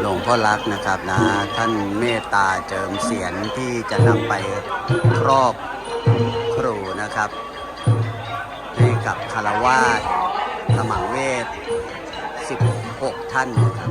หลวงพ่อรักนะครับนะ ท่านเมตตาเจิมเสียนที่จะนำไปครอบครูนะครับ ให้กับคารวาสสมังเวท 16 ท่านนะครับ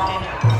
Obrigado.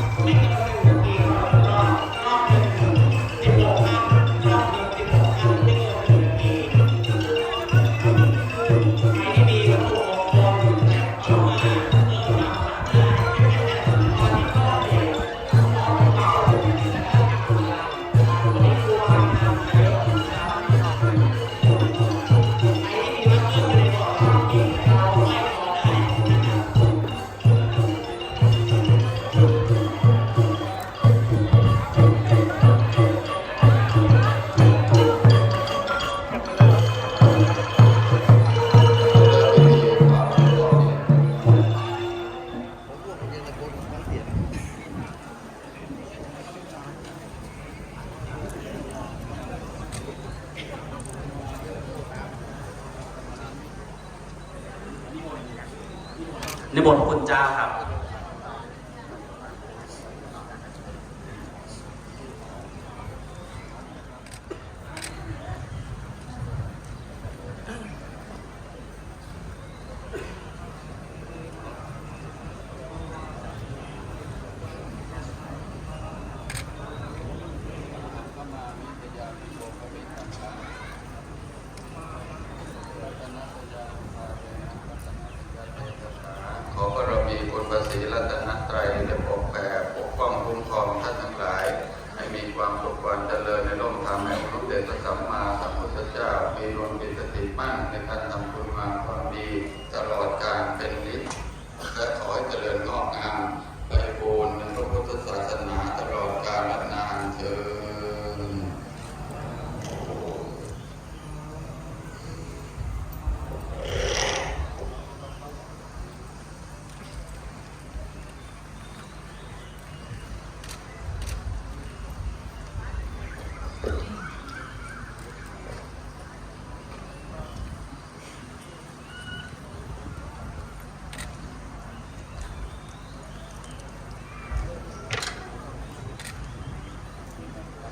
ในบทคุณเจ้าครับขอ ศรีรัตนตรัยจะปกแผ่ปกป้องคุ้มครอง